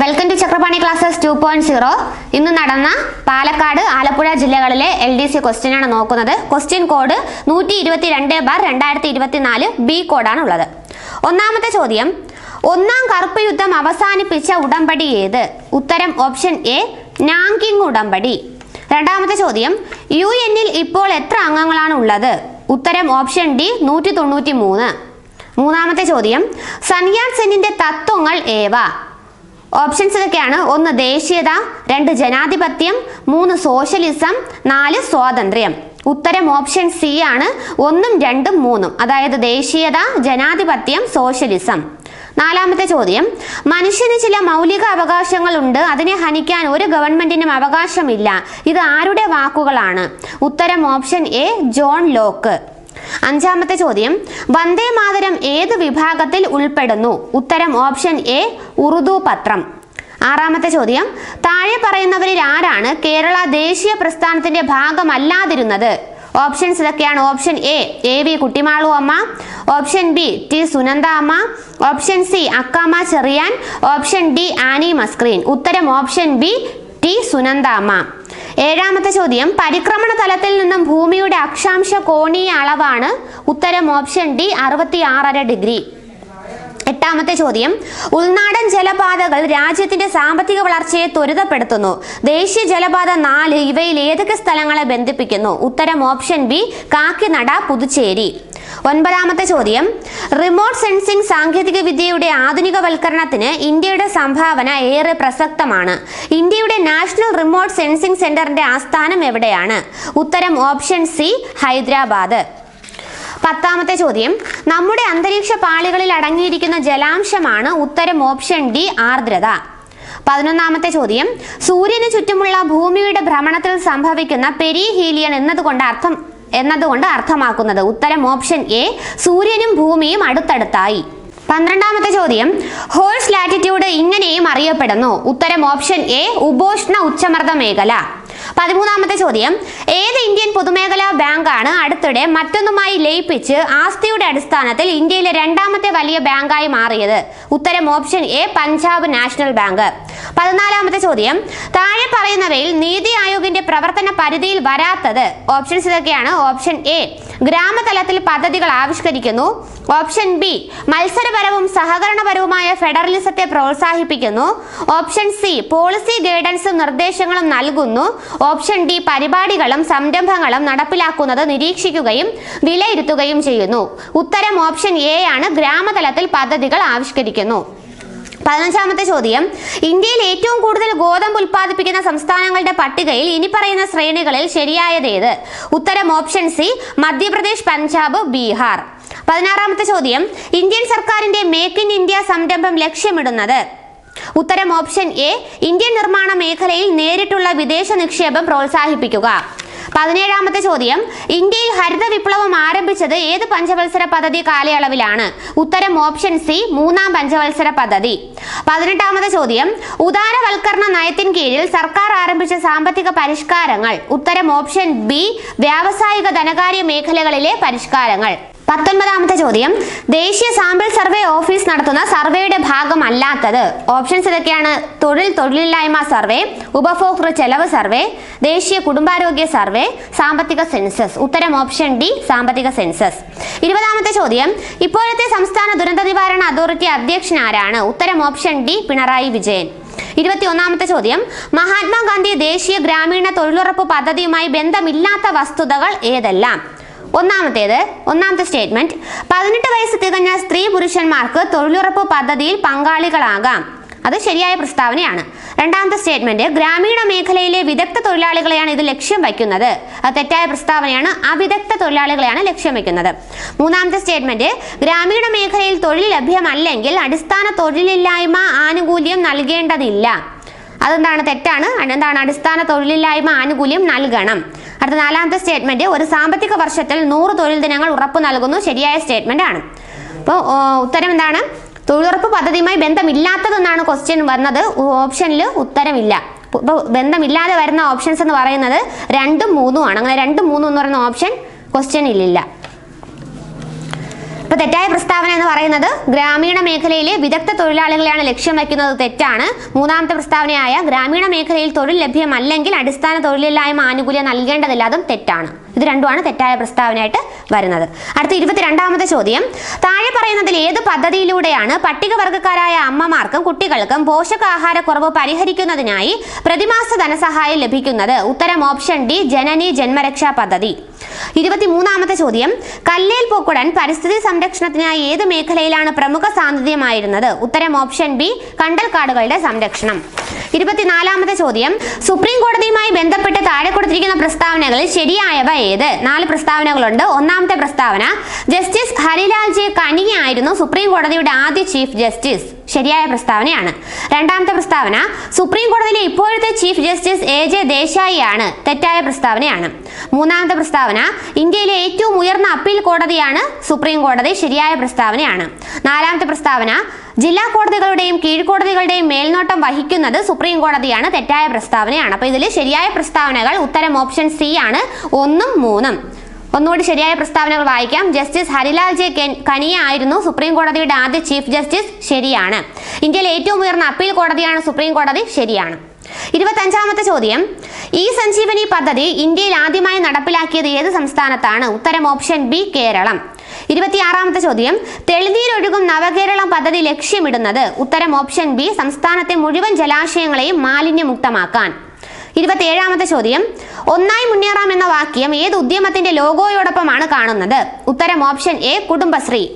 Welcome to Chakrapani classes two point zero ഇന്ന് നടന്ന പാലക്കാട് ആലപ്പുഴ ജില്ലകളിലെ എൽ ഡി സി ക്വസ്റ്റ്യൻ ആണ് നോക്കുന്നത്. ക്വസ്റ്റ്യൻ കോഡ് നൂറ്റി ഇരുപത്തി രണ്ട് ബാർ രണ്ടായിരത്തി ഇരുപത്തിനാല് ബി കോഡാണ് ഉള്ളത്. ഒന്നാമത്തെ ചോദ്യം. ഒന്നാം കറുപ്പ് യുദ്ധം അവസാനിപ്പിച്ച ഉടമ്പടി ഏത്? ഉത്തരം ഓപ്ഷൻ എ നാങ്കിങ് ഉടമ്പടി. രണ്ടാമത്തെ ചോദ്യം. യു എന്നിൽ ഇപ്പോൾ എത്ര അംഗങ്ങളാണ് ഉള്ളത്? ഉത്തരം ഓപ്ഷൻ ഡി നൂറ്റി തൊണ്ണൂറ്റി മൂന്ന് മൂന്നാമത്തെ ചോദ്യം. സൻയാൻ സെന്നിന്റെ തത്വങ്ങൾ ഏവ? ഓപ്ഷൻസ് ഇതൊക്കെയാണ്. ഒന്ന് ദേശീയത രണ്ട് ജനാധിപത്യം മൂന്ന് സോഷ്യലിസം നാല് സ്വാതന്ത്ര്യം. ഉത്തരം ഓപ്ഷൻ സി ആണ്. ഒന്നും രണ്ടും മൂന്നും. അതായത് ദേശീയത ജനാധിപത്യം സോഷ്യലിസം നാലാമത്തെ ചോദ്യം. മനുഷ്യന് ചില മൗലിക അവകാശങ്ങളുണ്ട് അതിനെ ഹനിക്കാൻ ഒരു ഗവൺമെന്റിനും അവകാശമില്ല. ഇത് ആരുടെ വാക്കുകളാണ്? ഉത്തരം ഓപ്ഷൻ എ ജോൺ ലോക്ക്. അഞ്ചാമത്തെ ചോദ്യം. വന്ദേ മാതരം ഏത് വിഭാഗത്തിൽ ഉൾപ്പെടുന്നു? ഉത്തരം ഓപ്ഷൻ എ ഉറുദു പത്രം. ആറാമത്തെ ചോദ്യം. താഴെ പറയുന്നവരിൽ ആരാണ് കേരള ദേശീയ പ്രസ്ഥാനത്തിന്റെ ഭാഗമല്ലാതിരുന്നത്? ഓപ്ഷൻസ് ഇതൊക്കെയാണ്. Option A A V Kuttimalu Amma. Option B T Sunanda Amma. Option C Akkamma Cherian. Option D Annie Mascarene. ഉത്തരം ഓപ്ഷൻ ബി ടി സുനന്ദ അമ്മ. ഏഴാമത്തെ ചോദ്യം പരിക്രമണ തലത്തിൽ നിന്നും ഭൂമിയുടെ അക്ഷാംശ കോണീയ അളവാണ്. ഉത്തരം ഓപ്ഷൻ ഡി അറുപത്തി ആറര ഡിഗ്രി. എട്ടാമത്തെ ചോദ്യം ഉൾനാടൻ ജലപാതകൾ രാജ്യത്തിന്റെ സാമ്പത്തിക വളർച്ചയെ ത്വരിതപ്പെടുത്തുന്നു. ദേശീയ ജലപാത നാല് ഇവയിൽ ഏതൊക്കെ സ്ഥലങ്ങളെ ബന്ധിപ്പിക്കുന്നു? ഉത്തരം ഓപ്ഷൻ ബി കാക്കിനട പുതുച്ചേരി. ഒൻപതാമത്തെ ചോദ്യം. റിമോട്ട് സെൻസിംഗ് സാങ്കേതിക വിദ്യയുടെ ആധുനികവൽക്കരണത്തിന് ഇന്ത്യയുടെ സംഭാവന ഏറെ പ്രസക്തമാണ്. ഇന്ത്യയുടെ നാഷണൽ റിമോട്ട് സെൻസിംഗ് സെന്ററിന്റെ ആസ്ഥാനം എവിടെയാണ്? ഉത്തരം ഓപ്ഷൻ സി ഹൈദരാബാദ്. പത്താമത്തെ ചോദ്യം. നമ്മുടെ അന്തരീക്ഷ പാളികളിൽ അടങ്ങിയിരിക്കുന്ന ജലാംശമാണ് ഉത്തരം ഓപ്ഷൻ ഡി ആർദ്രത. പതിനൊന്നാമത്തെ ചോദ്യം. സൂര്യന് ചുറ്റുമുള്ള ഭൂമിയുടെ ഭ്രമണത്തിൽ സംഭവിക്കുന്ന പെരിഹീലിയൻ എന്നതുകൊണ്ട് അർത്ഥം എന്നതുകൊണ്ട് അർത്ഥമാക്കുന്നത് ഉത്തരം ഓപ്ഷൻ എ സൂര്യനും ഭൂമിയും അടുത്തടുത്തായി. പന്ത്രണ്ടാമത്തെ ചോദ്യം ഹോൾസ് ലാറ്റിറ്റ്യൂഡ് ഇങ്ങനെയും അറിയപ്പെടുന്നു. ഉത്തരം ഓപ്ഷൻ എ ഉപോഷ്ണ ഉച്ചമർദ്ദ മേഖല. പതിമൂന്നാമത്തെ ചോദ്യം. ഏത് ഇന്ത്യൻ പൊതുമേഖലാ ബാങ്കാണ് അടുത്തിടെ മറ്റൊന്നുമായി ലയിപ്പിച്ച് ആസ്തിയുടെ അടിസ്ഥാനത്തിൽ ഇന്ത്യയിലെ രണ്ടാമത്തെ വലിയ ബാങ്കായി മാറിയത്? ഉത്തരം option A Punjab national bank. പതിനാലാമത്തെ ചോദ്യം. താഴെ പറയുന്നവയിൽ നീതി ആയോഗിന്റെ പ്രവർത്തന പരിധിയിൽ വരാത്തത് ഓപ്ഷൻസ് ഇതൊക്കെയാണ്. ഓപ്ഷൻ എ ഗ്രാമതലത്തിൽ പദ്ധതികൾ ആവിഷ്കരിക്കുന്നു. ഓപ്ഷൻ ബി മത്സരപരവും സഹകരണപരവുമായ ഫെഡറലിസത്തെ പ്രോത്സാഹിപ്പിക്കുന്നു. ഓപ്ഷൻ സി പോളിസി ഗൈഡൻസും നിർദ്ദേശങ്ങളും നൽകുന്നു. ഓപ്ഷൻ ഡി പരിപാടികളും സംരംഭങ്ങളും നടപ്പിലാക്കുന്നത് നിരീക്ഷിക്കുകയും വിലയിരുത്തുകയും ചെയ്യുന്നു. ഉത്തരം ഓപ്ഷൻ എ ആണ്. ഗ്രാമതലത്തിൽ പദ്ധതികൾ ആവിഷ്കരിക്കുന്നു. പതിനഞ്ചാമത്തെ ചോദ്യം. ഇന്ത്യയിൽ ഏറ്റവും കൂടുതൽ ഗോതമ്പ് ഉൽപ്പാദിപ്പിക്കുന്ന സംസ്ഥാനങ്ങളുടെ പട്ടികയിൽ ഇനി പറയുന്ന ശ്രേണികളിൽ ശരിയായത് ഏത്? ഉത്തരം ഓപ്ഷൻ സി മധ്യപ്രദേശ് പഞ്ചാബ് ബീഹാർ. പതിനാറാമത്തെ ചോദ്യം. ഇന്ത്യൻ സർക്കാരിന്റെ മേക്ക് ഇൻ ഇന്ത്യ സംരംഭം ലക്ഷ്യമിടുന്നത്. ഉത്തരം ഓപ്ഷൻ എ ഇന്ത്യൻ നിർമ്മാണ മേഖലയിൽ നേരിട്ടുള്ള വിദേശ നിക്ഷേപം പ്രോത്സാഹിപ്പിക്കുക. പതിനേഴാമത്തെ ചോദ്യം ഇന്ത്യയിൽ ഹരിത വിപ്ലവം ആരംഭിച്ചത് ഏത് പഞ്ചവത്സര പദ്ധതി കാലയളവിലാണ്? ഉത്തരം ഓപ്ഷൻ സി മൂന്നാം പഞ്ചവത്സര പദ്ധതി. പതിനെട്ടാമത്തെ ചോദ്യം ഉദാരവൽക്കരണ നയത്തിൻ കീഴിൽ സർക്കാർ ആരംഭിച്ച സാമ്പത്തിക പരിഷ്കാരങ്ങൾ. ഉത്തരം ഓപ്ഷൻ ബി വ്യാവസായിക ധനകാര്യ മേഖലകളിലെ പരിഷ്കാരങ്ങൾ. പത്തൊൻപതാമത്തെ ചോദ്യം. ദേശീയ സാമ്പിൾ സർവേ ഓഫീസ് നടത്തുന്ന സർവേയുടെ ഭാഗമല്ലാത്തത്. ഓപ്ഷൻസ് ഇതൊക്കെയാണ്. തൊഴിൽ തൊഴിലില്ലായ്മ സർവേ ഉപഭോക്തൃ ചെലവ് സർവേ ദേശീയ കുടുംബാരോഗ്യ സർവേ സാമ്പത്തിക സെൻസസ്. ഉത്തരം ഓപ്ഷൻ ഡി സാമ്പത്തിക സെൻസസ്. ഇരുപതാമത്തെ ചോദ്യം. ഇപ്പോഴത്തെ സംസ്ഥാന ദുരന്ത നിവാരണ അതോറിറ്റി അധ്യക്ഷൻ ആരാണ്? ഉത്തരം ഓപ്ഷൻ ഡി പിണറായി വിജയൻ. ഇരുപത്തി ഒന്നാമത്തെ ചോദ്യം. മഹാത്മാഗാന്ധി ദേശീയ ഗ്രാമീണ തൊഴിലുറപ്പ് പദ്ധതിയുമായി ബന്ധമില്ലാത്ത വസ്തുതകൾ ഏതെല്ലാം? ഒന്നാമത്തേത് ഒന്നാമത്തെ സ്റ്റേറ്റ്മെന്റ് പതിനെട്ട് വയസ്സ് തികഞ്ഞ സ്ത്രീ പുരുഷന്മാർക്ക് തൊഴിലുറപ്പ് പദ്ധതിയിൽ പങ്കാളികളാകാം. അത് ശരിയായ പ്രസ്താവനയാണ്. രണ്ടാമത്തെ സ്റ്റേറ്റ്മെന്റ് ഗ്രാമീണ മേഖലയിലെ വിദഗ്ധ തൊഴിലാളികളെയാണ് ഇത് ലക്ഷ്യം വയ്ക്കുന്നത്. അത് തെറ്റായ പ്രസ്താവനയാണ് അവിദഗ്ധ തൊഴിലാളികളെയാണ് ലക്ഷ്യം വയ്ക്കുന്നത്. മൂന്നാമത്തെ സ്റ്റേറ്റ്മെന്റ് ഗ്രാമീണ മേഖലയിൽ തൊഴിൽ ലഭ്യമല്ലെങ്കിൽ അടിസ്ഥാന തൊഴിലില്ലായ്മ ആനുകൂല്യം നൽകേണ്ടതില്ല. അതെന്താണ് തെറ്റാണ്? എന്താണ് അടിസ്ഥാന തൊഴിലില്ലായ്മ ആനുകൂല്യം നൽകണം. അടുത്ത നാലാമത്തെ സ്റ്റേറ്റ്മെന്റ് ഒരു സാമ്പത്തിക വർഷത്തിൽ നൂറ് തൊഴിൽ ദിനങ്ങൾ ഉറപ്പ് നൽകുന്നു. ശരിയായ സ്റ്റേറ്റ്മെന്റ് ആണ്. അപ്പോൾ ഉത്തരം എന്താണ്? തൊഴിലുറപ്പ് പദ്ധതിയുമായി ബന്ധമില്ലാത്തതെന്നാണ് ക്വസ്റ്റ്യൻ വന്നത് ഓപ്ഷനിൽ ഉത്തരമില്ല. ഇപ്പോൾ ബന്ധമില്ലാതെ വരുന്ന ഓപ്ഷൻസ് എന്ന് പറയുന്നത് രണ്ടും മൂന്നും ആണ്. അങ്ങനെ രണ്ടും മൂന്നും എന്ന് പറയുന്ന ഓപ്ഷൻ ക്വസ്റ്റ്യനിലില്ല ഇപ്പൊ തെറ്റായ പ്രസ്താവന എന്ന് പറയുന്നത് ഗ്രാമീണ മേഖലയിലെ വിദഗ്ധ തൊഴിലാളികളെയാണ് ലക്ഷ്യം വയ്ക്കുന്നത് തെറ്റാണ്. മൂന്നാമത്തെ പ്രസ്താവനയായ ഗ്രാമീണ മേഖലയിൽ തൊഴിൽ ലഭ്യമല്ലെങ്കിൽ അടിസ്ഥാന തൊഴിലില്ലായ്മ ആനുകൂല്യം നൽകേണ്ടതില്ല. അതും തെറ്റാണ്. ഇത് രണ്ടുമാണ് തെറ്റായ പ്രസ്താവനയായിട്ട് വരുന്നത്. അടുത്ത ഇരുപത്തിരണ്ടാമത്തെ ചോദ്യം. താഴെ പറയുന്നതിൽ ഏത് പദ്ധതിയിലൂടെയാണ് പട്ടികവർഗക്കാരായ അമ്മമാർക്കും കുട്ടികൾക്കും പോഷകാഹാരക്കുറവ് പരിഹരിക്കുന്നതിനായി പ്രതിമാസ ധനസഹായം ലഭിക്കുന്നത്? ഉത്തരം ഓപ്ഷൻ ഡി ജനനി ജന്മരക്ഷാ പദ്ധതി. ഇരുപത്തിമൂന്നാമത്തെ ചോദ്യം. കല്ലേൽ പൊക്കുടൻ പരിസ്ഥിതി സംരക്ഷണത്തിനായി ഏത് മേഖലയിലാണ് പ്രമുഖ സാന്നിധ്യമായിരുന്നത്? ഉത്തരം ഓപ്ഷൻ ബി കണ്ടൽക്കാടുകളുടെ സംരക്ഷണം. ഇരുപത്തിനാലാമത്തെ ചോദ്യം. സുപ്രീം കോടതിയുമായി ബന്ധപ്പെട്ട് താഴെ കൊടുത്തിരിക്കുന്ന പ്രസ്താവനകളിൽ ശരിയായവ ഏത്? നാല് പ്രസ്താവനകളുണ്ട്. ഒന്നാമത്തെ പ്രസ്താവന ജസ്റ്റിസ് ഹരിലാൽ ജെ കനിയ ആയിരുന്നു സുപ്രീം കോടതിയുടെ ആദ്യ ചീഫ് ജസ്റ്റിസ്. ശരിയായ പ്രസ്താവനയാണ്. രണ്ടാമത്തെ പ്രസ്താവന സുപ്രീം കോടതിയിലെ ഇപ്പോഴത്തെ chief justice A J Desai ആണ് തെറ്റായ പ്രസ്താവനയാണ്. മൂന്നാമത്തെ പ്രസ്താവന ഇന്ത്യയിലെ ഏറ്റവും ഉയർന്ന അപ്പീൽ കോടതിയാണ് സുപ്രീം കോടതി. ശരിയായ പ്രസ്താവനയാണ്. നാലാമത്തെ പ്രസ്താവന ജില്ലാ കോടതികളുടെയും കീഴ്ക്കോടതികളുടെയും മേൽനോട്ടം വഹിക്കുന്നത് സുപ്രീം കോടതിയാണ്. തെറ്റായ പ്രസ്താവനയാണ്. അപ്പോൾ ഇതിൽ ശരിയായ പ്രസ്താവനകൾ ഉത്തരം ഓപ്ഷൻ സി ആണ്. ഒന്നും മൂന്നും. ഒന്നുകൂടി ശരിയായ പ്രസ്താവനകൾ വായിക്കാം. ജസ്റ്റിസ് ഹരിലാൽ ജെ കനിയ ആയിരുന്നു സുപ്രീം കോടതിയുടെ ആദ്യ ചീഫ് ജസ്റ്റിസ് ശരിയാണ്. ഇന്ത്യയിലെ ഏറ്റവും ഉയർന്ന അപ്പീൽ കോടതിയാണ് സുപ്രീം കോടതി ശരിയാണ്. ഇരുപത്തഞ്ചാമത്തെ ചോദ്യം. ഈ സഞ്ജീവനി പദ്ധതി ഇന്ത്യയിൽ ആദ്യമായി നടപ്പിലാക്കിയത് ഏത് സംസ്ഥാനത്താണ്? ഉത്തരം ഓപ്ഷൻ ബി കേരളം. ഇരുപത്തിയാറാമത്തെ ചോദ്യം. തെളിനീരൊഴുകും നവകേരളം പദ്ധതി ലക്ഷ്യമിടുന്നത്. ഉത്തരം ഓപ്ഷൻ ബി സംസ്ഥാനത്തെ മുഴുവൻ ജലാശയങ്ങളെയും മാലിന്യമുക്തമാക്കാൻ. ഇരുപത്തിയേഴാമത്തെ ചോദ്യം. ഒന്നായി മുന്നേറാം എന്ന വാക്യം ഏത് ഉദ്യമത്തിന്റെ ലോഗോയോടൊപ്പമാണ് കാണുന്നത്? ഉത്തരം ഓപ്ഷൻ എ കുടുംബശ്രീ.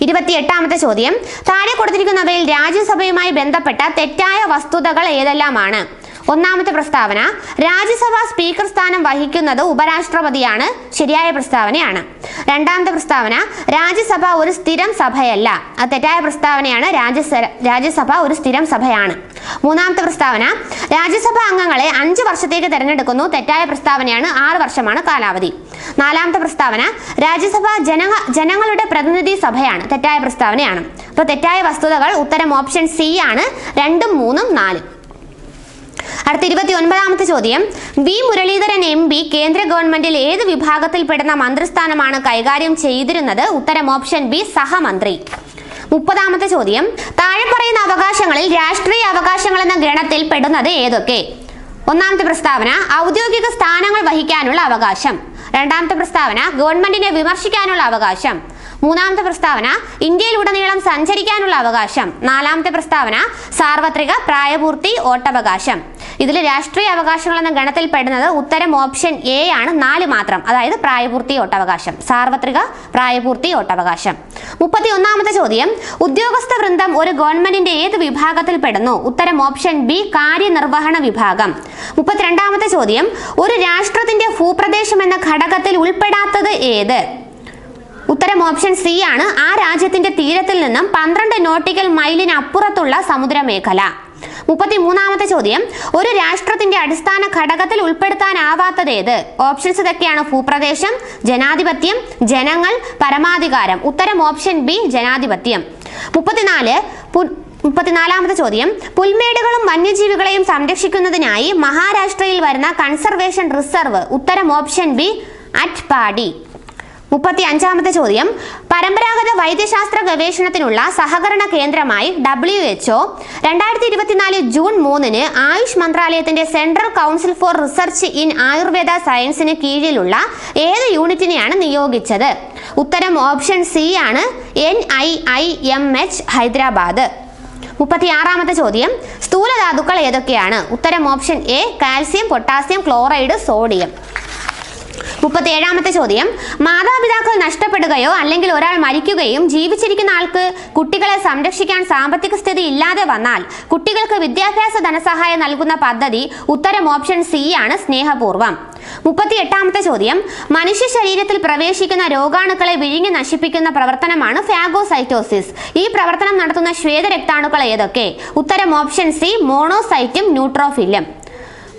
ഇരുപത്തിയെട്ടാമത്തെ ചോദ്യം. താഴെ കൊടുത്തിരിക്കുന്നവയിൽ രാജ്യസഭയുമായി ബന്ധപ്പെട്ട തെറ്റായ വസ്തുതകൾ ഏതെല്ലാമാണ്? ഒന്നാമത്തെ പ്രസ്താവന രാജ്യസഭാ സ്പീക്കർ സ്ഥാനം വഹിക്കുന്നത് ഉപരാഷ്ട്രപതിയാണ്. ശരിയായ പ്രസ്താവനയാണ്. രണ്ടാമത്തെ പ്രസ്താവന രാജ്യസഭ ഒരു സ്ഥിരം സഭയല്ല. അത് തെറ്റായ പ്രസ്താവനയാണ്. രാജ്യസ രാജ്യസഭ ഒരു സ്ഥിരം സഭയാണ്. മൂന്നാമത്തെ പ്രസ്താവന രാജ്യസഭാ അംഗങ്ങളെ അഞ്ച് വർഷത്തേക്ക് തിരഞ്ഞെടുക്കുന്നു. തെറ്റായ പ്രസ്താവനയാണ്. ആറ് വർഷമാണ് കാലാവധി. നാലാമത്തെ പ്രസ്താവന രാജ്യസഭ ജന ജനങ്ങളുടെ പ്രതിനിധി സഭയാണ്. തെറ്റായ പ്രസ്താവനയാണ്. അപ്പോൾ തെറ്റായ വസ്തുതകൾ ഉത്തരം ഓപ്ഷൻ സി ആണ്. രണ്ടും മൂന്നും നാലും. അടുത്ത ഇരുപത്തി ഒൻപതാമത്തെ ചോദ്യം. വി. മുരളീധരൻ എം. പി. കേന്ദ്ര ഗവൺമെന്റിൽ ഏത് വിഭാഗത്തിൽപ്പെടുന്ന മന്ത്രിസ്ഥാനമാണ് കൈകാര്യം ചെയ്തിരുന്നത്? ഉത്തരം ഓപ്ഷൻ ബി സഹമന്ത്രി. മുപ്പതാമത്തെ ചോദ്യം. താഴെ പറയുന്ന അവകാശങ്ങളിൽ രാഷ്ട്രീയ അവകാശങ്ങൾ എന്ന ഗണത്തിൽ പെടുന്നത് ഏതൊക്കെ? ഒന്നാമത്തെ പ്രസ്താവന ഔദ്യോഗിക സ്ഥാനങ്ങൾ വഹിക്കാനുള്ള അവകാശം. രണ്ടാമത്തെ പ്രസ്താവന ഗവൺമെന്റിനെ വിമർശിക്കാനുള്ള അവകാശം. മൂന്നാമത്തെ പ്രസ്താവന ഇന്ത്യയിൽ ഉടനീളം സഞ്ചരിക്കാനുള്ള അവകാശം. നാലാമത്തെ പ്രസ്താവന സാർവത്രിക പ്രായപൂർത്തി വോട്ടവകാശം ഇതിൽ രാഷ്ട്രീയ അവകാശങ്ങൾ എന്ന ഗണത്തിൽ പെടുന്നത് ഉത്തരം ഓപ്ഷൻ എ ആണ്. നാല് മാത്രം. അതായത് പ്രായപൂർത്തി ഓട്ടവകാശം സാർവത്രിക പ്രായപൂർത്തി ഓട്ടവകാശം മുപ്പത്തി ഒന്നാമത്തെ ചോദ്യം. ഉദ്യോഗസ്ഥ വൃന്ദം ഒരു ഗവൺമെന്റിന്റെ ഏത് വിഭാഗത്തിൽ പെടുന്നു? ഉത്തരം ഓപ്ഷൻ ബി കാര്യനിർവഹണ വിഭാഗം. മുപ്പത്തിരണ്ടാമത്തെ ചോദ്യം. ഒരു രാഷ്ട്രത്തിന്റെ ഭൂപ്രദേശം എന്ന ഘടകത്തിൽ ഉൾപ്പെടാത്തത് ഏത്? ഉത്തരം ഓപ്ഷൻ സി ആണ്. ആ രാജ്യത്തിന്റെ തീരത്തിൽ നിന്നും പന്ത്രണ്ട് നോട്ടിക്കൽ മൈലിനപ്പുറത്തുള്ള സമുദ്രമേഖല. മുപ്പത്തി മൂന്നാമത്തെ ചോദ്യം. ഒരു രാഷ്ട്രത്തിന്റെ അടിസ്ഥാന ഘടകത്തിൽ ഉൾപ്പെടുത്താനാവാത്തത് ഏത്? ഓപ്ഷൻസ് ഇതൊക്കെയാണ്. ഭൂപ്രദേശം ജനാധിപത്യം ജനങ്ങൾ പരമാധികാരം. ഉത്തരം ഓപ്ഷൻ ബി ജനാധിപത്യം. മുപ്പത്തിനാല് മുപ്പത്തിനാലാമത്തെ ചോദ്യം. പുൽമേടുകളും വന്യജീവികളെയും സംരക്ഷിക്കുന്നതിനായി മഹാരാഷ്ട്രയിൽ വരുന്ന കൺസർവേഷൻ റിസർവ്. ഉത്തരം ഓപ്ഷൻ ബി അറ്റ് പാടി മുപ്പത്തി അഞ്ചാമത്തെ ചോദ്യം. പരമ്പരാഗത വൈദ്യശാസ്ത്ര ഗവേഷണത്തിനുള്ള സഹകരണ കേന്ദ്രമായി ഡബ്ല്യു എച്ച്ഒ രണ്ടായിരത്തി ഇരുപത്തിനാല് ജൂൺ മൂന്നിന് ആയുഷ് മന്ത്രാലയത്തിന്റെ central council for research in Ayurveda സയൻസിന് കീഴിലുള്ള ഏത് യൂണിറ്റിനെയാണ് നിയോഗിച്ചത്? ഉത്തരം ഓപ്ഷൻ സി ആണ് N I I M H Hyderabad. മുപ്പത്തി ആറാമത്തെ ചോദ്യം. സ്ഥൂലധാതുക്കൾ ഏതൊക്കെയാണ്? ഉത്തരം option A calcium potassium chloride sodium. മുപ്പത്തി ഏഴാമത്തെ ചോദ്യം. മാതാപിതാക്കൾ നഷ്ടപ്പെടുകയോ അല്ലെങ്കിൽ ഒരാൾ മരിക്കുകയും ജീവിച്ചിരിക്കുന്ന ആൾക്ക് കുട്ടികളെ സംരക്ഷിക്കാൻ സാമ്പത്തിക സ്ഥിതി ഇല്ലാതെ വന്നാൽ കുട്ടികൾക്ക് വിദ്യാഭ്യാസ ധനസഹായം നൽകുന്ന പദ്ധതി ഉത്തരം ഓപ്ഷൻ സി ആണ് സ്നേഹപൂർവം മുപ്പത്തി എട്ടാമത്തെ ചോദ്യം. മനുഷ്യ ശരീരത്തിൽ പ്രവേശിക്കുന്ന രോഗാണുക്കളെ വിഴുങ്ങി നശിപ്പിക്കുന്ന പ്രവർത്തനമാണ് ഫാഗോസൈറ്റോസിസ്. ഈ പ്രവർത്തനം നടത്തുന്ന ശ്വേത രക്താണുക്കൾ ഏതൊക്കെ? ഉത്തരം ഓപ്ഷൻ സി മോണോസൈറ്റും ന്യൂട്രോഫിലും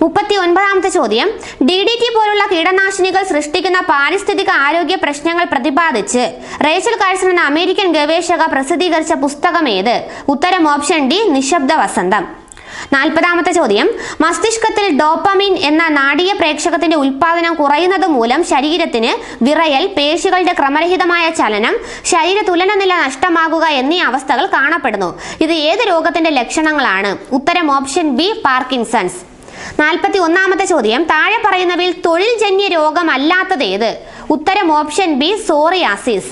മുപ്പത്തി ഒൻപതാമത്തെ ചോദ്യം. ഡി ഡി ടി പോലുള്ള കീടനാശിനികൾ സൃഷ്ടിക്കുന്ന പാരിസ്ഥിതിക ആരോഗ്യ പ്രശ്നങ്ങൾ പ്രതിപാദിച്ച് റേച്ചൽ കാഴ്സൺ എന്ന അമേരിക്കൻ ഗവേഷക പ്രസിദ്ധീകരിച്ച പുസ്തകം ഏത്? ഉത്തരം ഓപ്ഷൻ ഡി നിശബ്ദ വസന്തം. നാൽപ്പതാമത്തെ ചോദ്യം. മസ്തിഷ്കത്തിൽ ഡോപ്പമിൻ എന്ന നാടീയ പ്രേക്ഷകത്തിന്റെ ഉൽപാദനം കുറയുന്നത് മൂലം ശരീരത്തിന് വിറയൽ പേശികളുടെ ക്രമരഹിതമായ ചലനം ശരീര തുലനനില നഷ്ടമാകുക എന്നീ അവസ്ഥകൾ കാണപ്പെടുന്നു. ഇത് ഏത് രോഗത്തിന്റെ ലക്ഷണങ്ങളാണ്? ഉത്തരം ഓപ്ഷൻ ബി പാർക്കിൻസൺസ്. നാൽപ്പത്തി ഒന്നാമത്തെ ചോദ്യം. താഴെ പറയുന്നവയിൽ തൊഴിൽജന്യ രോഗമല്ലാത്തത് ഏത്? ഉത്തരം ഓപ്ഷൻ ബി സോറിയാസിസ്.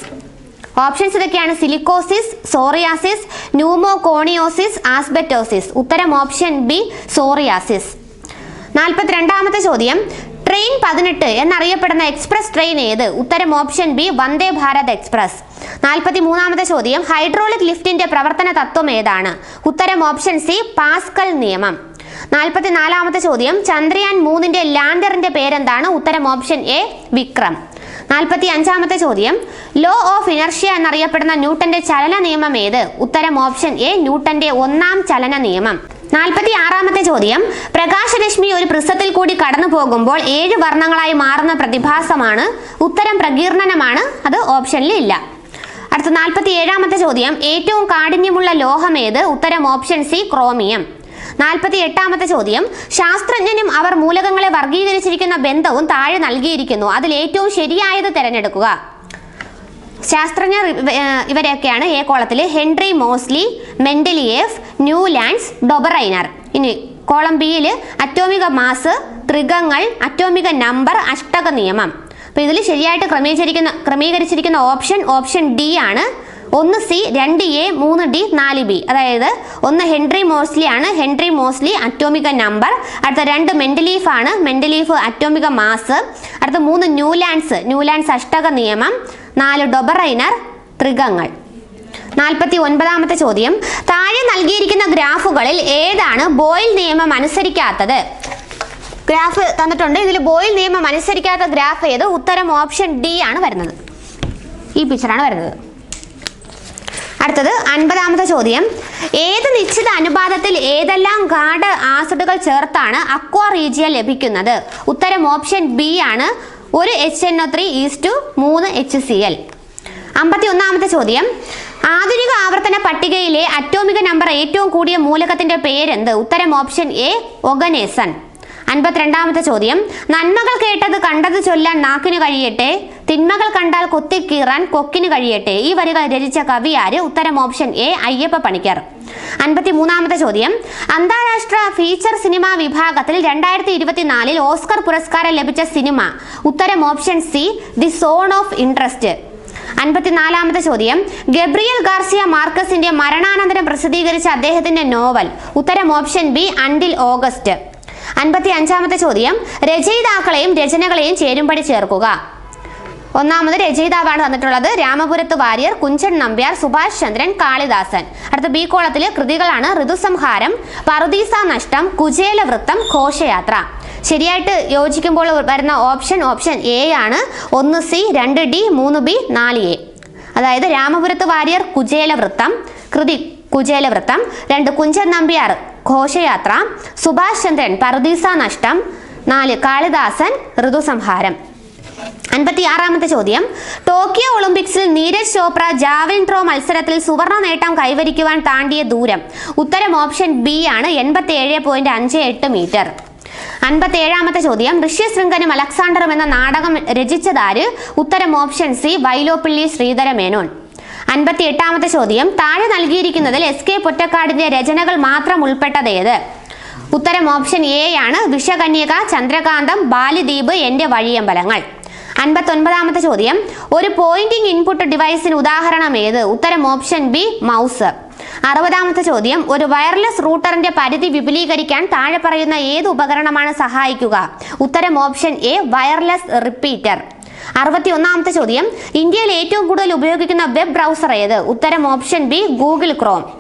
ഓപ്ഷൻസ് ഇതൊക്കെയാണ്. Silicosis psoriasis pneumoconiosis asbestosis. ഉത്തരം ഓപ്ഷൻ ബി സോറിയാസിസ്. നാൽപ്പത്തിരണ്ടാമത്തെ ചോദ്യം. ട്രെയിൻ പതിനെട്ട് എന്നറിയപ്പെടുന്ന എക്സ്പ്രസ് ട്രെയിൻ ഏത്? ഉത്തരം option B Vande Bharat express. നാൽപ്പത്തി മൂന്നാമത്തെ ചോദ്യം. ഹൈഡ്രോളിക് ലിഫ്റ്റിന്റെ പ്രവർത്തന തത്വം ഏതാണ്? ഉത്തരം ഓപ്ഷൻ സി പാസ്കൽ നിയമം. നാൽപ്പത്തിനാലാമത്തെ ചോദ്യം. ചന്ദ്രയാൻ മൂന്നിന്റെ ലാൻഡറിന്റെ പേരെന്താണ്? ഉത്തരം ഓപ്ഷൻ എ വിക്രം. നാൽപ്പത്തി അഞ്ചാമത്തെ ചോദ്യം. ലോ ഓഫ് ഇനർഷ്യ എന്നറിയപ്പെടുന്ന ന്യൂട്ടന്റെ ചലന നിയമം ഏത്? ഉത്തരം ഓപ്ഷൻ എ ന്യൂട്ടന്റെ ഒന്നാം ചലന നിയമം. നാൽപ്പത്തി ആറാമത്തെ ചോദ്യം. പ്രകാശരശ്മി ഒരു പ്രിസത്തിൽ കൂടി കടന്നു പോകുമ്പോൾ ഏഴ് വർണങ്ങളായി മാറുന്ന പ്രതിഭാസമാണ്. ഉത്തരം പ്രകീർണനമാണ്. അത് ഓപ്ഷനിൽ ഇല്ല. അടുത്ത നാൽപ്പത്തി ഏഴാമത്തെ ചോദ്യം. ഏറ്റവും കാഠിന്യമുള്ള ലോഹം ഏത്? ഉത്തരം ഓപ്ഷൻ സി ക്രോമിയം. നാൽപ്പത്തി എട്ടാമത്തെ ചോദ്യം. ശാസ്ത്രജ്ഞനും അവർ മൂലകങ്ങളെ വർഗീകരിച്ചിരിക്കുന്ന ബന്ധവും താഴെ നൽകിയിരിക്കുന്നു. അതിൽ ഏറ്റവും ശരിയായത് തിരഞ്ഞെടുക്കുക. ശാസ്ത്രജ്ഞർ ഇവരെയൊക്കെയാണ് എ കോളത്തിൽ Henry Moseley Mendeleev Newlands Dobereiner. ഇനി കോളം ബിയിൽ അറ്റോമിക മാസ് ത്രികങ്ങൾ അറ്റോമിക നമ്പർ അഷ്ടക നിയമം. അപ്പോൾ ഇതിൽ ശരിയായിട്ട് ക്രമീകരിച്ചിരിക്കുന്ന ക്രമീകരിച്ചിരിക്കുന്ന ഓപ്ഷൻ ഓപ്ഷൻ ഡി ആണ്. ഒന്ന് സി രണ്ട് എ മൂന്ന് ഡി നാല് ബി. അതായത് ഒന്ന് ഹെൻറി മോസ്ലി ആണ്. Henry Moseley atomic number. അടുത്ത രണ്ട് മെൻഡലീഫ് ആണ്. Mendeleev atomic mass. അടുത്ത മൂന്ന് ന്യൂലാൻഡ്സ്. ന്യൂലാൻഡ്സ് അഷ്ടക നിയമം. നാല് ഡൊബറൈനർ ത്രികങ്ങൾ. നാൽപ്പത്തി ഒൻപതാമത്തെ ചോദ്യം. താഴെ നൽകിയിരിക്കുന്ന ഗ്രാഫുകളിൽ ഏതാണ് ബോയിൽ നിയമം അനുസരിക്കാത്തത്? ഗ്രാഫ് തന്നിട്ടുണ്ട്. ഇതിൽ ബോയിൽ നിയമം അനുസരിക്കാത്ത ഗ്രാഫ് ഏത്? ഉത്തരം ഓപ്ഷൻ ഡി ആണ് വരുന്നത്. ഈ പിക്ചറാണ് വരുന്നത്. അടുത്തത് അൻപതാമത്തെ ചോദ്യം. ഏത് നിശ്ചിത അനുപാതത്തിൽ ഏതെല്ലാം ഗാഢ ആസിഡുകൾ ചേർത്താണ് അക്വാ റീജിയ ലഭിക്കുന്നത്? ഉത്തരം ഓപ്ഷൻ ബി ആണ്. ഒരു H N O three is two മൂന്ന് എച്ച് സി എൽ. അമ്പത്തി ഒന്നാമത്തെ ചോദ്യം. ആധുനിക ആവർത്തന പട്ടികയിലെ അറ്റോമിക നമ്പർ ഏറ്റവും കൂടിയ മൂലകത്തിന്റെ പേരെന്ത്? ഉത്തരം ഓപ്ഷൻ എ ഒഗനേസൺ. അൻപത്തിരണ്ടാമത്തെ ചോദ്യം. നന്മകൾ കേട്ടത് കണ്ടത് ചൊല്ലാൻ നാക്കിന് കഴിയട്ടെ? തിന്മകൾ കണ്ടാൽ കൊത്തിക്കീറാൻ കൊക്കിന് കഴിയട്ടെ? ഈ വരികൾ രചിച്ച കവി ആര്? ഉത്തരം ഓപ്ഷൻ എ അയ്യപ്പ പണിക്കർ. അൻപത്തിമൂന്നാമത്തെ ചോദ്യം. അന്താരാഷ്ട്ര ഫീച്ചർ സിനിമ വിഭാഗത്തിൽ രണ്ടായിരത്തി ഇരുപത്തിനാലിൽ ഓസ്കർ പുരസ്കാരം ലഭിച്ച സിനിമ. ഉത്തരം option C the zone of interest. അൻപത്തിനാലാമത്തെ ചോദ്യം. ഗബ്രിയൽ ഗാർസിയ മാർക്കസിന്റെ മരണാനന്തരം പ്രസിദ്ധീകരിച്ച അദ്ദേഹത്തിന്റെ നോവൽ. ഉത്തരം ഓപ്ഷൻ ബി അണ്ടിൽ ഓഗസ്റ്റ്. അൻപത്തി അഞ്ചാമത്തെ ചോദ്യം. രചയിതാക്കളെയും രചനകളെയും ചേരുംപടി ചേർക്കുക. ഒന്നാമത് രചയിതാവാണ് തന്നിട്ടുള്ളത് രാമപുരത്ത് വാര്യർ കുഞ്ചൻ നമ്പ്യാർ സുഭാഷ് ചന്ദ്രൻ കാളിദാസൻ. അടുത്ത ബി കോളത്തിലെ കൃതികളാണ് ഋതുസംഹാരം പറുദീസ നഷ്ടം കുചേലവൃത്തം ഘോഷയാത്ര. ശരിയായിട്ട് യോജിക്കുമ്പോൾ വരുന്ന ഓപ്ഷൻ ഓപ്ഷൻ എ ആണ്. ഒന്ന് സി രണ്ട് ഡി മൂന്ന് ബി നാല് എ. അതായത് രാമപുരത്ത് വാര്യർ കുചേലവൃത്തം കൃതി കുചേലവൃത്തം രണ്ട് കുഞ്ചൻ നമ്പ്യാർ ഘോഷയാത്ര സുഭാഷ് ചന്ദ്രൻ പറുദീസ നഷ്ടം നാല് കാളിദാസൻ ഋതുസംഹാരം. അൻപത്തി ആറാമത്തെ ചോദ്യം. ടോക്കിയോ ഒളിമ്പിക്സിൽ നീരജ് ചോപ്ര ജാവലിൻ ത്രോ മത്സരത്തിൽ സുവർണ നേട്ടം കൈവരിക്കുവാൻ താണ്ടിയ ദൂരം. ഉത്തരം ഓപ്ഷൻ ബി ആണ് എൺപത്തി ഏഴ് പോയിന്റ് അഞ്ച് എട്ട് മീറ്റർ. അൻപത്തി ഏഴാമത്തെ ചോദ്യം. ഋഷ്യശൃംഖനും അലക്സാണ്ടറും എന്ന നാടകം രചിച്ചതാര്? ഉത്തരം ഓപ്ഷൻ സി വൈലോപ്പിള്ളി ശ്രീധര മേനോൻ അൻപത്തി എട്ടാമത്തെ ചോദ്യം. താഴെ നൽകിയിരിക്കുന്നതിൽ എസ് കെ പൊറ്റക്കാടിന്റെ രചനകൾ മാത്രം ഉൾപ്പെട്ടതേത്? ഉത്തരം ഓപ്ഷൻ എ ആണ്. വിഷകന്യക ചന്ദ്രകാന്തം ബാലിദ്വീപ് എന്റെ വഴിയമ്പലങ്ങൾ. അൻപത്തൊൻപതാമത്തെ ചോദ്യം. ഒരു പോയിന്റിംഗ് ഇൻപുട്ട് ഡിവൈസിന് ഉദാഹരണം ഏത്? ഉത്തരം ഓപ്ഷൻ ബി മൗസ്. അറുപതാമത്തെ ചോദ്യം. ഒരു വയർലെസ് റൂട്ടറിന്റെ പരിധി വിപുലീകരിക്കാൻ താഴെ പറയുന്ന ഏത് ഉപകരണമാണ് സഹായിക്കുക? ഉത്തരം ഓപ്ഷൻ എ വയർലെസ് റിപ്പീറ്റർ. അറുപത്തി ഒന്നാമത്തെ ചോദ്യം. ഇന്ത്യയിൽ ഏറ്റവും കൂടുതൽ ഉപയോഗിക്കുന്ന വെബ് ബ്രൗസർ ഏത്? ഉത്തരം ഓപ്ഷൻ ബി ഗൂഗിൾ ക്രോം.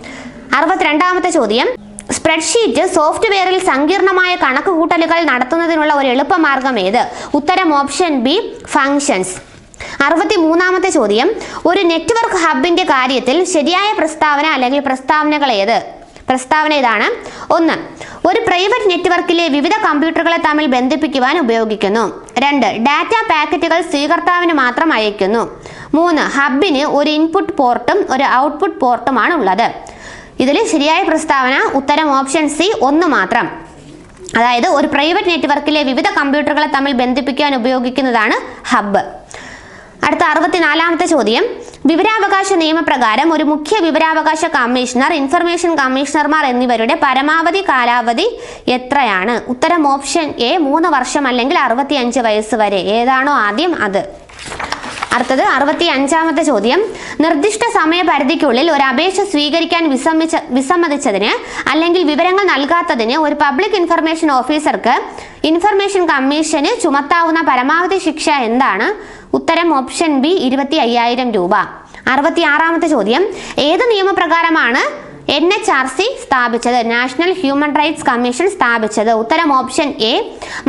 അറുപത്തിരണ്ടാമത്തെ ചോദ്യം. സ്പ്രെഡ്ഷീറ്റ് സോഫ്റ്റ്വെയറിൽ സങ്കീർണമായ കണക്കുകൂട്ടലുകൾ നടത്തുന്നതിനുള്ള ഒരു എളുപ്പമാർഗം ഏത്? ഉത്തരം ഓപ്ഷൻ ബി ഫങ്ഷൻസ്. അറുപത്തി മൂന്നാമത്തെ ചോദ്യം. ഒരു നെറ്റ്വർക്ക് ഹബിന്റെ കാര്യത്തിൽ ശരിയായ പ്രസ്താവന അല്ലെങ്കിൽ പ്രസ്താവനകൾ ഏത്? പ്രസ്താവന ഇതാണ്. ഒന്ന് ഒരു പ്രൈവറ്റ് നെറ്റ്വർക്കിലെ വിവിധ കമ്പ്യൂട്ടറുകളെ തമ്മിൽ ബന്ധിപ്പിക്കുവാൻ ഉപയോഗിക്കുന്നു. രണ്ട് ഡാറ്റ പാക്കറ്റുകൾ സ്വീകർത്താവിന് മാത്രം അയക്കുന്നു മൂന്ന് ഹബിന് ഒരു ഇൻപുട്ട് പോർട്ടും ഒരു ഔട്ട്പുട്ട് പോർട്ടുമാണ് ഉള്ളത്. ഇതിൽ ശരിയായ പ്രസ്താവന ഉത്തരം ഓപ്ഷൻ സി ഒന്ന് മാത്രം. അതായത് ഒരു പ്രൈവറ്റ് നെറ്റ്വർക്കിലെ വിവിധ കമ്പ്യൂട്ടറുകളെ തമ്മിൽ ബന്ധിപ്പിക്കാൻ ഉപയോഗിക്കുന്നതാണ് ഹബ്ബ്. അടുത്ത അറുപത്തിനാലാമത്തെ ചോദ്യം. വിവരാവകാശ നിയമപ്രകാരം ഒരു മുഖ്യ വിവരാവകാശ കമ്മീഷണർ ഇൻഫർമേഷൻ കമ്മീഷണർമാർ എന്നിവരുടെ പരമാവധി കാലാവധി എത്രയാണ്? ഉത്തരം ഓപ്ഷൻ എ മൂന്ന് വർഷം അല്ലെങ്കിൽ അറുപത്തിയഞ്ച് വയസ്സ് വരെ. ഏതാണോ ആദ്യം അത്? അടുത്തത് അറുപത്തി അഞ്ചാമത്തെ ചോദ്യം. നിർദ്ദിഷ്ട സമയപരിധിക്കുള്ളിൽ ഒരു അപേക്ഷ സ്വീകരിക്കാൻ വിസമ്മിച്ച വിസമ്മതിച്ചതിന് അല്ലെങ്കിൽ വിവരങ്ങൾ നൽകാത്തതിന് ഒരു പബ്ലിക് ഇൻഫർമേഷൻ ഓഫീസർക്ക് ഇൻഫർമേഷൻ കമ്മീഷന് ചുമത്താവുന്ന പരമാവധി ശിക്ഷ എന്താണ്? ഉത്തരം ഓപ്ഷൻ ബി ഇരുപത്തി അയ്യായിരം രൂപ. അറുപത്തി ആറാമത്തെ ചോദ്യം. ഏത് നിയമപ്രകാരമാണ് എൻ എച്ച് ആർ സി സ്ഥാപിച്ചത് നാഷണൽ ഹ്യൂമൻ റൈറ്റ്സ് കമ്മീഷൻ സ്ഥാപിച്ചത്. ഉത്തരം ഓപ്ഷൻ എ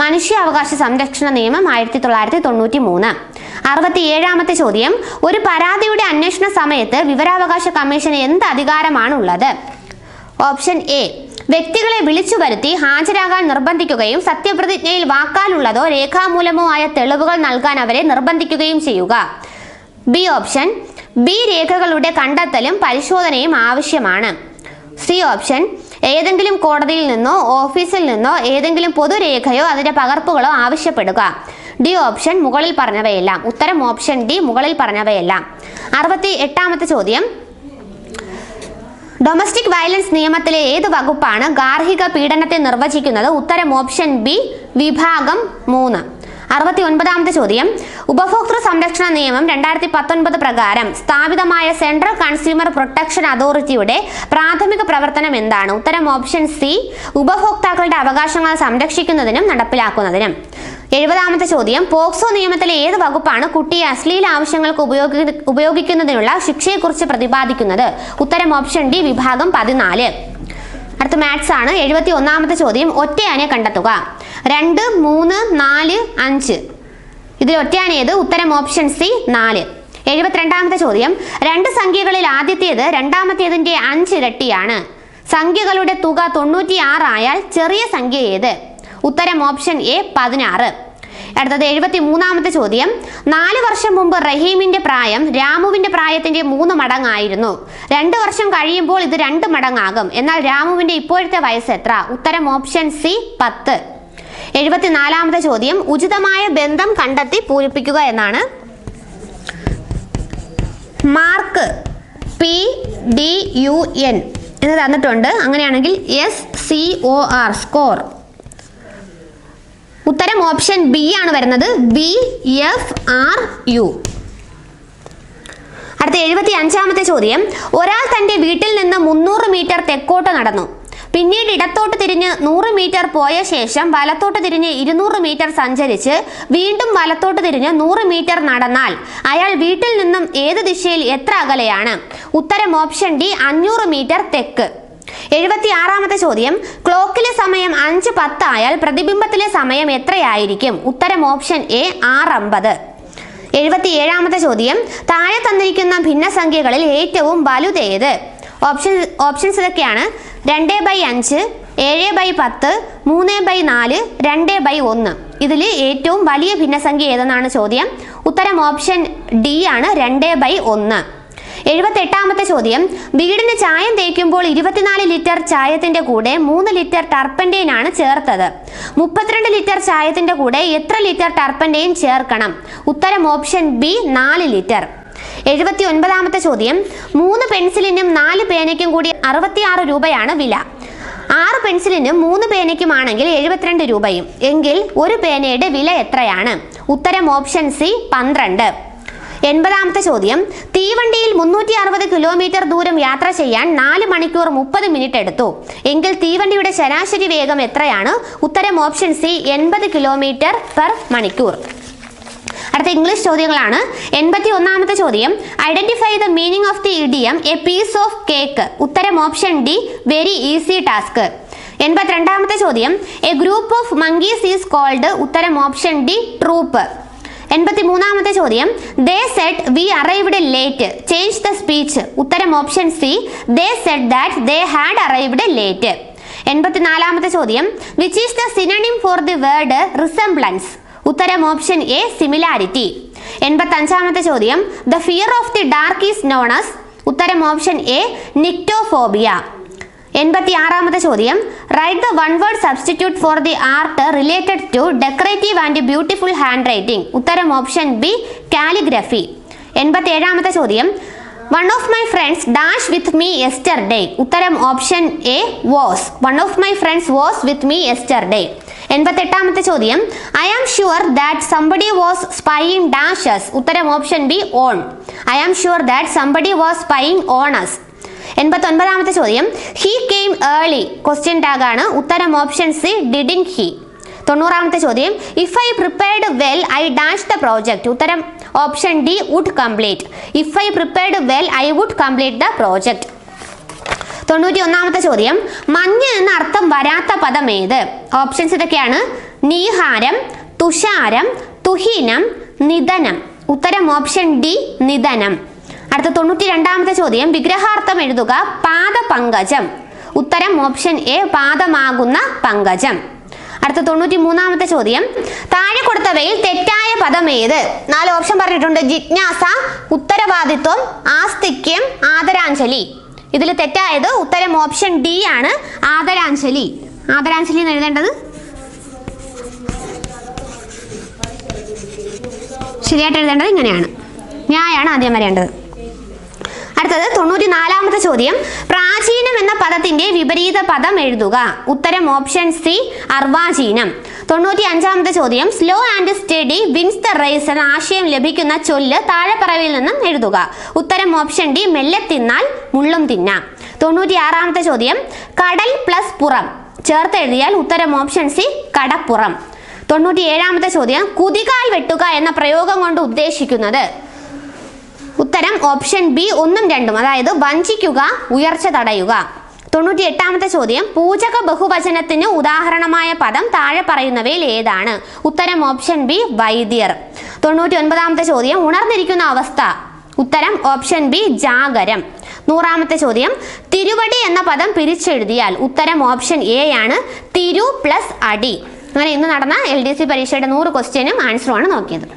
മനുഷ്യാവകാശ സംരക്ഷണ നിയമം ആയിരത്തി തൊള്ളായിരത്തി തൊണ്ണൂറ്റി മൂന്ന് അറുപത്തി ഏഴാമത്തെ ചോദ്യം ഒരു പരാതിയുടെ അന്വേഷണ സമയത്ത് വിവരാവകാശ കമ്മീഷന് എന്ത് അധികാരമാണ് ഉള്ളത് ഓപ്ഷൻ എ വ്യക്തികളെ വിളിച്ചു വരുത്തി ഹാജരാകാൻ നിർബന്ധിക്കുകയും സത്യപ്രതിജ്ഞയിൽ വാക്കാലുള്ളതോ രേഖാമൂലമോ ആയ തെളിവുകൾ നൽകാൻ അവരെ നിർബന്ധിക്കുകയും ചെയ്യുക. ബി ഓപ്ഷൻ ബി രേഖകളുടെ കണ്ടെത്തലും പരിശോധനയും ആവശ്യമാണ്. സി ഓപ്ഷൻ ഏതെങ്കിലും കോടതിയിൽ നിന്നോ ഓഫീസിൽ നിന്നോ ഏതെങ്കിലും പൊതുരേഖയോ അതിന്റെ പകർപ്പുകളോ ആവശ്യപ്പെടുക. ഡി ഓപ്ഷൻ മുകളിൽ പറഞ്ഞവയെല്ലാം. ഉത്തരം ഓപ്ഷൻ ഡി മുകളിൽ പറഞ്ഞവയെല്ലാം. അറുപത്തി എട്ടാമത്തെ ചോദ്യം. ഡൊമസ്റ്റിക് വയലൻസ് നിയമത്തിലെ ഏത് വകുപ്പാണ് ഗാർഹിക പീഡനത്തെ നിർവചിക്കുന്നത്? ഉത്തരം ഓപ്ഷൻ ബി വിഭാഗം മൂന്ന്. അറുപത്തി ഒൻപതാമത്തെ ചോദ്യം. ഉപഭോക്തൃ സംരക്ഷണ നിയമം രണ്ടായിരത്തി പത്തൊൻപത് പ്രകാരം സ്ഥാപിതമായ സെൻട്രൽ കൺസ്യൂമർ പ്രൊട്ടക്ഷൻ അതോറിറ്റിയുടെ പ്രാഥമിക പ്രവർത്തനം എന്താണ്? ഉത്തരം ഓപ്ഷൻ സി ഉപഭോക്താക്കളുടെ അവകാശങ്ങൾ സംരക്ഷിക്കുന്നതിനും നടപ്പിലാക്കുന്നതിനും. എഴുപതാമത്തെ ചോദ്യം പോക്സോ നിയമത്തിലെ ഏത് വകുപ്പാണ് കുട്ടിയെ അശ്ലീല ആവശ്യങ്ങൾക്ക് ഉപയോഗി ഉപയോഗിക്കുന്നതിനുള്ള ശിക്ഷയെക്കുറിച്ച് പ്രതിപാദിക്കുന്നത്? ഉത്തരം ഓപ്ഷൻ ഡി വിഭാഗം പതിനാല്. അടുത്ത മാത്സ് ആണ് എഴുപത്തി ഒന്നാമത്തെ ചോദ്യം ഒറ്റയാനെ കണ്ടെത്തുക. രണ്ട് മൂന്ന് നാല് അഞ്ച്. ഇതിൽ ഏത് ഉത്തരം ഓപ്ഷൻ സി നാല്. എഴുപത്തിരണ്ടാമത്തെ ചോദ്യം. രണ്ട് സംഖ്യകളിൽ ആദ്യത്തേത് രണ്ടാമത്തേതിന്റെ അഞ്ച് ഇരട്ടിയാണ്. സംഖ്യകളുടെ തുക തൊണ്ണൂറ്റി ആറായാൽ ചെറിയ സംഖ്യ ഏത്? ഉത്തരം ഓപ്ഷൻ എ പതിനാറ്. അടുത്തത് എഴുപത്തി മൂന്നാമത്തെ ചോദ്യം. നാല് വർഷം മുമ്പ് റഹീമിന്റെ പ്രായം രാമുവിന്റെ പ്രായത്തിന്റെ മൂന്ന് മടങ്ങായിരുന്നു. രണ്ട് വർഷം കഴിയുമ്പോൾ ഇത് രണ്ട് മടങ്ങാകും. എന്നാൽ രാമുവിന്റെ ഇപ്പോഴത്തെ വയസ്സ് എത്ര? ഉത്തരം ഓപ്ഷൻ സി പത്ത്. എഴുപത്തിനാലാമത്തെ ചോദ്യം ഉചിതമായ ബന്ധം കണ്ടെത്തി പൂരിപ്പിക്കുക എന്നാണ്. Mark P D U N എന്ന് തന്നിട്ടുണ്ട്. അങ്ങനെയാണെങ്കിൽ S C O R score. ഉത്തരം ഓപ്ഷൻ ബി ആണ് വരുന്നത്. B F R U. അടുത്ത എഴുപത്തി അഞ്ചാമത്തെ ചോദ്യം. ഒരാൾ തന്റെ വീട്ടിൽ നിന്ന് മുന്നൂറ് മീറ്റർ തെക്കോട്ട് നടന്നു. പിന്നീട് ഇടത്തോട്ട് തിരിഞ്ഞ് നൂറ് മീറ്റർ പോയ ശേഷം വലത്തോട്ട് തിരിഞ്ഞ് ഇരുന്നൂറ് മീറ്റർ സഞ്ചരിച്ച് വീണ്ടും വലത്തോട്ട് തിരിഞ്ഞ് നൂറ് മീറ്റർ നടന്നാൽ അയാൾ വീട്ടിൽ നിന്നും ഏത് ദിശയിൽ എത്ര അകലെയാണ്? ഉത്തരം ഓപ്ഷൻ ഡി അഞ്ഞൂറ് മീറ്റർ തെക്ക്. എഴുപത്തി ആറാമത്തെ ചോദ്യം ക്ലോക്കിലെ സമയം അഞ്ച് പത്തായാൽ പ്രതിബിംബത്തിലെ സമയം എത്രയായിരിക്കും? ഉത്തരം ഓപ്ഷൻ എ ആറ് അമ്പത് എഴുപത്തി ഏഴാമത്തെ ചോദ്യം താഴെ തന്നിരിക്കുന്ന ഭിന്നസംഖ്യകളിൽ ഏറ്റവും വലുതേത് ഓപ്ഷൻ ഓപ്ഷൻസ് ഇതൊക്കെയാണ്. രണ്ട് ബൈ അഞ്ച് ഏഴ് ബൈ പത്ത് മൂന്ന് ബൈ നാല് രണ്ട് ബൈ ഒന്ന്. ഇതിൽ ഏറ്റവും വലിയ ഭിന്നസംഖ്യ ഏതെന്നാണ് ചോദ്യം? ഉത്തരം ഓപ്ഷൻ ഡി ആണ് രണ്ട് ബൈ ഒന്ന്. എഴുപത്തെട്ടാമത്തെ ചോദ്യം. വീടിന് ചായം തേക്കുമ്പോൾ ഇരുപത്തിനാല് ലിറ്റർ ചായത്തിന്റെ കൂടെ മൂന്ന് ലിറ്റർ ടർപ്പന്റെയിൻ ആണ് ചേർത്തത്. മുപ്പത്തിരണ്ട് ലിറ്റർ ചായത്തിന്റെ കൂടെ എത്ര ലിറ്റർ ടർപ്പന്റെയിൻ ചേർക്കണം? ഉത്തരം ഓപ്ഷൻ ബി നാല് ലിറ്റർ. എഴുപത്തി ഒൻപതാമത്തെ ചോദ്യം. മൂന്ന് പെൻസിലിനും നാല് പേനയ്ക്കും കൂടി അറുപത്തിയാറ് രൂപയാണ് വില. ആറ് പെൻസിലിനും മൂന്ന് പേനയ്ക്കുമാണെങ്കിൽ എഴുപത്തിരണ്ട് രൂപയും. എങ്കിൽ ഒരു പേനയുടെ വില എത്രയാണ്? ഉത്തരം ഓപ്ഷൻ സി പന്ത്രണ്ട്. എൺപതാമത്തെ ചോദ്യം. തീവണ്ടിയിൽ മുന്നൂറ്റി അറുപത് കിലോമീറ്റർ ദൂരം യാത്ര ചെയ്യാൻ നാല് മണിക്കൂർ മുപ്പത് മിനിറ്റ് എടുത്തു. എങ്കിൽ തീവണ്ടിയുടെ ശരാശരി വേഗം എത്രയാണ്? ഉത്തരം ഓപ്ഷൻ സി എൺപത് കിലോമീറ്റർ പെർ മണിക്കൂർ. അടുത്ത ഇംഗ്ലീഷ് ചോദ്യങ്ങളാണ്. എൺപത്തി ഒന്നാമത്തെ ചോദ്യം. Identify the meaning of the idiom a piece of cake ഉത്തരം option D very easy task എൺപത്തിരണ്ടാമത്തെ ചോദ്യം. A group of monkeys is called ഉത്തരം ഓപ്ഷൻ ഡി ട്രൂപ്പ് എൺപത്തി മൂന്നാമത്തെ ചോദ്യം. They said we arrived late change the speech ഉത്തരം option C they said that they had arrived late എൺപത്തിനാലാമത്തെ ചോദ്യം. Which is the synonym for the word resemblance ഉത്തരം option A similarity എൺപത്തി അഞ്ചാമത്തെ ചോദ്യം the fear of the dark is known as ഉത്തരം option A nyctophobia എൺപത്തി ആറാമത്തെ ചോദ്യം write the one word substitute for the art related to decorative and beautiful handwriting ഉത്തരം option B calligraphy എൺപത്തി ഏഴാമത്തെ ചോദ്യം one of my friends dash with me yesterday ഉത്തരം option A was one of my friends was with me yesterday എൺപത്തെട്ടാമത്തെ ചോദ്യം. I am sure that somebody was spying dashes ഉത്തരം option B on I am sure that somebody was spying on us എൺപത്തി ഒൻപതാമത്തെ ചോദ്യം. He came early question tag ആണ്. ഉത്തരം option C didn't he തൊണ്ണൂറാമത്തെ ചോദ്യം. If I prepared well I dash the project ഉത്തരം option D would complete if I prepared well I would complete the project തൊണ്ണൂറ്റി ഒന്നാമത്തെ ചോദ്യം മഞ്ഞ് എന്ന അർത്ഥം വരാത്ത പദം ഏത്? ഓപ്ഷൻസ് ഇതൊക്കെയാണ്. നീഹാരം തുഷാരം തുഹീനം നിധനം. ഉത്തരം ഓപ്ഷൻ ഡി നിധനം. അടുത്ത തൊണ്ണൂറ്റി രണ്ടാമത്തെ ചോദ്യം വിഗ്രഹാർത്ഥം എഴുതുക പാദപങ്കജം. ഉത്തരം ഓപ്ഷൻ എ പാദമാകുന്ന പങ്കജം. അടുത്ത തൊണ്ണൂറ്റി മൂന്നാമത്തെ ചോദ്യം താഴെ കൊടുത്തവയിൽ തെറ്റായ പദം ഏത്? നാല് ഓപ്ഷൻ പറഞ്ഞിട്ടുണ്ട്. ജിജ്ഞാസ ഉത്തരവാദിത്വം ആസ്തിക്യം ആദരാഞ്ജലി. ഇതിൽ തെറ്റായത് ഉത്തരം ഓപ്ഷൻ ഡി ആണ്. ആദരാഞ്ജലി. ആദരാഞ്ജലി എന്ന് എഴുതേണ്ടത്? ശരിയായിട്ട് എഴുതേണ്ടത് ഇങ്ങനെയാണ്. ഞായാണ് ആദ്യം വരേണ്ടത്. അടുത്തത് തൊണ്ണൂറ്റി നാലാമത്തെ ചോദ്യം. പ്രാചീനം എന്ന പദത്തിന്റെ വിപരീത പദം എഴുതുക. ഉത്തരം ഓപ്ഷൻ സി അർവാചീനം. തൊണ്ണൂറ്റി അഞ്ചാമത്തെ ചോദ്യം. Slow and steady wins the race എന്ന ആശയം ലഭിക്കുന്ന ചൊല്ല് താഴെ പറവിൽ നിന്നും എഴുതുക. ഉത്തരം ഓപ്ഷൻ ഡി മെല്ലെ തിന്നാൽ മുള്ളും തിന്നാം. തൊണ്ണൂറ്റി ആറാമത്തെ ചോദ്യം കടൽ പ്ലസ് പുറം ചേർത്ത് എഴുതിയാൽ ഉത്തരം ഓപ്ഷൻ സി കടപ്പുറം. തൊണ്ണൂറ്റി ഏഴാമത്തെ ചോദ്യം കുതികാൽ വെട്ടുക എന്ന പ്രയോഗം കൊണ്ട് ഉദ്ദേശിക്കുന്നത്. ഉത്തരം ഓപ്ഷൻ ബി ഒന്നും രണ്ടും അതായത് വഞ്ചിക്കുക ഉയർച്ച തടയുക. തൊണ്ണൂറ്റി എട്ടാമത്തെ ചോദ്യം പൂജക ബഹുവചനത്തിന് ഉദാഹരണമായ പദം താഴെ പറയുന്നവയിൽ ഏതാണ്? ഉത്തരം ഓപ്ഷൻ ബി വൈദ്യർ. തൊണ്ണൂറ്റി ഒൻപതാമത്തെ ചോദ്യം ഉണർന്നിരിക്കുന്ന അവസ്ഥ. ഉത്തരം ഓപ്ഷൻ ബി ജാഗരം. നൂറാമത്തെ ചോദ്യം തിരുവടി എന്ന പദം പിരിച്ചെഴുതിയാൽ ഉത്തരം ഓപ്ഷൻ എ ആണ് തിരു പ്ലസ് അടി. അങ്ങനെ ഇന്ന് നടന്ന എൽ ഡി സി പരീക്ഷയുടെ നൂറ് ക്വസ്റ്റ്യനും ആൻസറുമാണ് നോക്കിയത്.